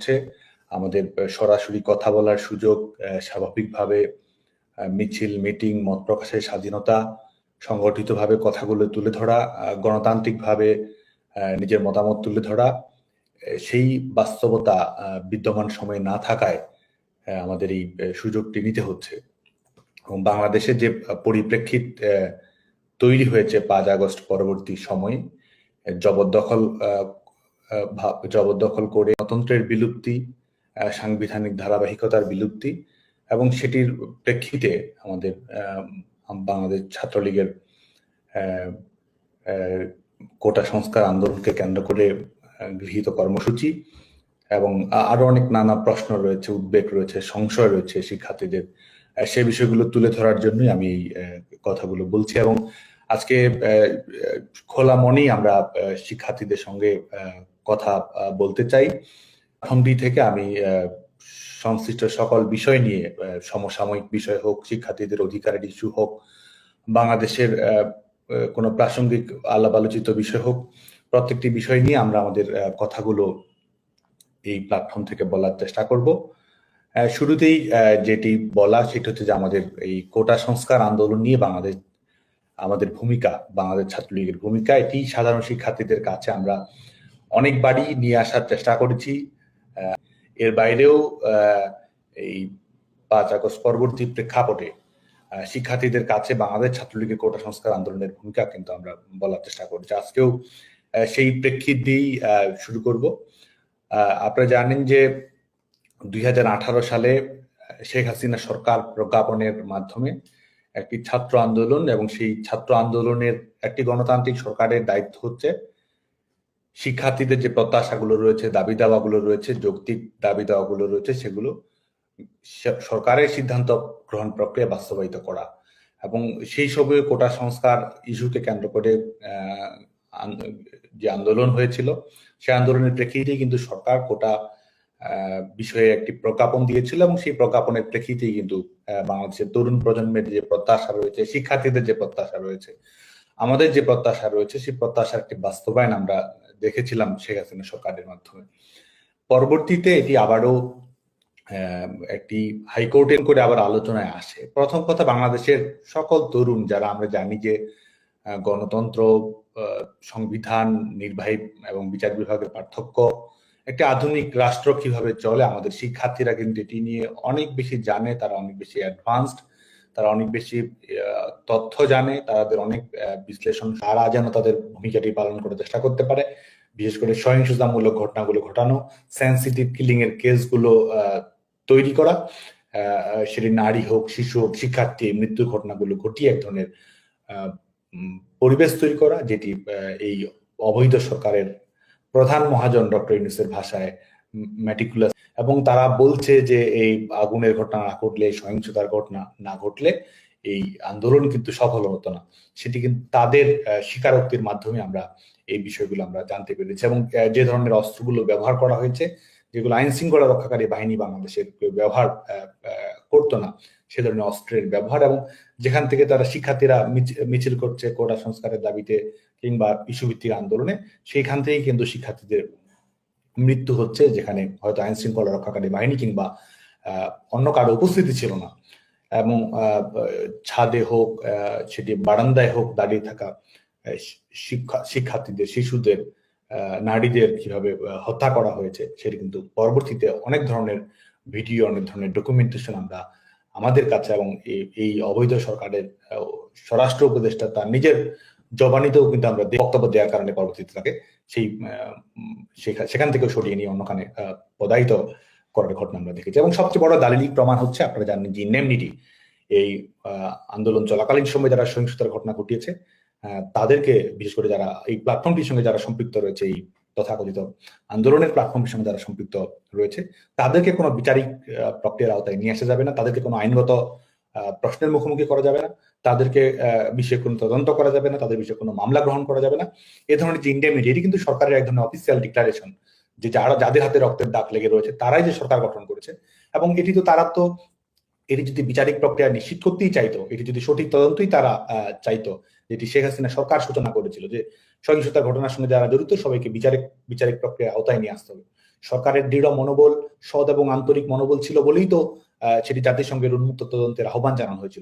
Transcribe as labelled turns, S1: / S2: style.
S1: হচ্ছে, আমাদের সরাসরি কথা বলার সুযোগ স্বাভাবিকভাবে মিছিল, মিটিং, মত প্রকাশের স্বাধীনতা, সংগঠিতভাবে কথাগুলো তুলে ধরা গণতান্ত্রিকভাবে নিজের মতামত তুলে ধরা সেই বাস্তবতা বিদ্যমান সময়ে না থাকায় আমাদের এই সুযোগটি নিতে হচ্ছে। এবং বাংলাদেশের যে পরিপ্রেক্ষিত তৈরি হয়েছে পাঁচ আগস্ট পরবর্তী সময়ে জবরদখল জবরদখল করে গণতন্ত্রের বিলুপ্তি সাংবিধানিক ধারাবাহিকতার বিলুপ্তি এবং সেটির প্রেক্ষিতে আমাদের বাংলাদেশ ছাত্রলীগের কোটা সংস্কার আন্দোলনকে কেন্দ্র করে গৃহীত কর্মসূচি এবং আরও অনেক নানা প্রশ্ন রয়েছে, উদ্বেগ রয়েছে, সংশয় রয়েছে শিক্ষার্থীদের। সে বিষয়গুলো তুলে ধরার জন্যই আমি এই কথাগুলো বলছি এবং আজকে খোলা মনেই আমরা শিক্ষার্থীদের সঙ্গে কথা বলতে চাই। ফোনটি থেকে আমি সংশ্লিষ্ট সকল বিষয় নিয়ে সমসাময়িক বিষয় হোক, শিক্ষার্থীদের অধিকারের ইস্যু হোক, বাংলাদেশের কোনো প্রাসঙ্গিক আলাপ আলোচিত বিষয় হোক, প্রত্যেকটি বিষয় নিয়ে আমরা আমাদের কথাগুলো এই প্ল্যাটফর্ম থেকে বলার চেষ্টা করব। শুরুতেই যেটি বলা, সেটি হচ্ছে যে আমাদের এই কোটা সংস্কার আন্দোলন নিয়ে বাংলাদেশ, আমাদের ভূমিকা, বাংলাদেশ ছাত্রলীগের ভূমিকা, এটি সাধারণ শিক্ষার্থীদের কাছে আমরা অনেকবারই নিয়ে আসার চেষ্টা করেছি। এর বাইরেও এই পাঁচ আগস্ট পরবর্তী প্রেক্ষাপটে শিক্ষার্থীদের কাছে বাংলাদেশ ছাত্রলীগের কোটা সংস্কার আন্দোলনের ভূমিকা কিন্তু আমরা বলার চেষ্টা করছি। আজকেও সেই প্রেক্ষিত দিয়েই শুরু করব। আপনারা জানেন যে দুই হাজার আঠারো সালে শেখ হাসিনা সরকার প্রজ্ঞাপনের মাধ্যমে একটি ছাত্র আন্দোলন এবং সেই ছাত্র আন্দোলনের একটি গণতান্ত্রিক সরকারের দায়িত্ব হচ্ছে শিক্ষার্থীদের যে প্রত্যাশাগুলো রয়েছে, দাবি দাওয়াগুলো রয়েছে, যৌক্তিক দাবি দাওয়াগুলো রয়েছে, সেগুলো সরকারের সিদ্ধান্ত গ্রহণ প্রক্রিয়া বাস্তবায়িত করা এবং সেই সবে কোটা সংস্কার ইস্যুকে কেন্দ্র করে যে আন্দোলন হয়েছিল, সেই আন্দোলনের প্রেক্ষিতেই কিন্তু সরকার কোটা বিষয়ে একটি প্রজ্ঞাপন দিয়েছিল এবং সেই প্রজ্ঞাপনের প্রেক্ষিতেই কিন্তু বাংলাদেশের তরুণ প্রজন্মের যে প্রত্যাশা রয়েছে, শিক্ষার্থীদের যে প্রত্যাশা রয়েছে, আমাদের যে প্রত্যাশা রয়েছে, সেই প্রত্যাশার একটি বাস্তবায়ন আমরা দেখেছিলাম শেখ হাসিনা সরকারের মাধ্যমে। পরবর্তীতে এটি আবারও একটি হাইকোর্টে করে আবার আলোচনায় আসে। প্রথম কথা, বাংলাদেশের সকল তরুণ যারা আমরা জানি যে গণতন্ত্র সংবিধান, নির্বাহী এবং বিচার বিভাগের পার্থক্য, একটি আধুনিক রাষ্ট্র কীভাবে চলে, আমাদের শিক্ষার্থীরা কিন্তু এটি নিয়ে অনেক বেশি জানে, তারা অনেক বেশি অ্যাডভান্সড তারা অনেক বেশি তথ্য জানে, তাদের অনেক বিশ্লেষণ, তারা যেন তাদের ভূমিকাটি পালন করার চেষ্টা করতে পারে। বিশেষ করে সহিংসতামূলক ঘটনাগুলো ঘটানো সেন্সিটিভ কিলিং এর কেসগুলো তৈরি করা সেটি নারী হোক, শিশু হোক, শিক্ষার্থী, মৃত্যুর ঘটনাগুলো ঘটিয়ে এক ধরনের পরিবেশ তৈরি করা, যেটি এই অবৈধ সরকারের প্রধান মহাজন ডক্টর ইউনুসের ভাষায় ম্যাটিকুলাস এবং তারা বলছে যে এই আগুনের ঘটনা না ঘটলে সহিংসতার ঘটনা না ঘটলে এই আন্দোলন কিন্তু সফল হতো না। সেটি কিন্তু তাদের স্বীকারোক্তির মাধ্যমে আমরা এই বিষয়গুলো আমরা জানতে পেরেছি। এবং যে ধরনের অস্ত্রগুলো ব্যবহার করা হয়েছে, যেগুলো আইন শৃঙ্খলা রক্ষাকারী বাহিনী বাংলাদেশের ব্যবহার করতো না, সে ধরনের অস্ত্রের ব্যবহার এবং যেখান থেকে তারা শিক্ষার্থীরা মিছিল করছে কোটা সংস্কারের দাবিতে কিংবা ইস্যুভিত্তিক আন্দোলনে, সেইখান থেকেই কিন্তু শিক্ষার্থীদের মৃত্যু হচ্ছে যেখানে হয়তো আইন শৃঙ্খলা রক্ষাকারী বাহিনী কিংবা অন্য কারও উপস্থিতি ছিল না। এবং ছাদে হোক সেটি বারান্দায় হোক দাঁড়িয়ে থাকা শিক্ষা, শিক্ষার্থীদের, শিশুদের নারীদের কীভাবে হত্যা করা হয়েছে সেটি কিন্তু পরবর্তীতে অনেক ধরনের ভিডিও, অনেক ধরনের ডকুমেন্টেশন আমরা আমাদের কাছে এবং এই অবৈধ সরকারের স্বরাষ্ট্র উপদেষ্টা তার নিজের জবানিতেও কিন্তু আমরা বক্তব্য দেওয়ার কারণে পরবর্তীতে তাকে সেই সেখান থেকেও সরিয়ে নিয়ে অন্যখানে পদায়িত করার ঘটনা আমরা দেখেছি। এবং সবচেয়ে বড় দালিলি প্রমাণ হচ্ছে, আপনারা জানেন যে নেমনিটি এই আন্দোলন চলাকালীন সময় যারা সহিংসতার ঘটনা ঘটিয়েছে তাদেরকে, বিশেষ করে যারা এই প্ল্যাটফর্মটির সঙ্গে যারা সম্পৃক্ত রয়েছে, এই তথাকথিত আন্দোলনের প্ল্যাটফর্মের সঙ্গে যারা সম্পৃক্ত রয়েছে, তাদেরকে কোনো বিচারিক প্রক্রিয়ার আওতায় নিয়ে আসা যাবে না। তাদেরকে কোনো আইনগত প্রশ্নের মুখোমুখি করা যাবে না। তাদেরকে বিষয়ে কোনো তদন্ত করা যাবে না, তাদের বিষয়ে কোনো মামলা গ্রহণ করা যাবে না। এ ধরনের যে এটি কিন্তু সরকারের এক ধরনের অফিসিয়াল ডিক্লারেশন যে যারা, যাদের হাতে রক্তের দাগ লেগে রয়েছে, তারাই যে সরকার গঠন করেছে। এবং এটি তো তারা তো, এটি যদি বিচারিক প্রক্রিয়া নিশ্চিত করতেই চাইতো, এটি যদি সঠিক তদন্তই তারা চাইতো, যেটি শেখ হাসিনা সরকার সূচনা করেছিল, যে সহিংসতার ঘটনার সঙ্গে যারা জড়িত, সবাইকে বিচারিক বিচারিক প্রক্রিয়া আওতায় নিয়ে আসতে হবে। সরকারের দৃঢ় মনোবল, সৎ এবং আন্তরিক মনোবল ছিল বলেই তো সেটি জাতিসংঘের উন্মুক্ত তদন্তের আহ্বান জানানো হয়েছিল।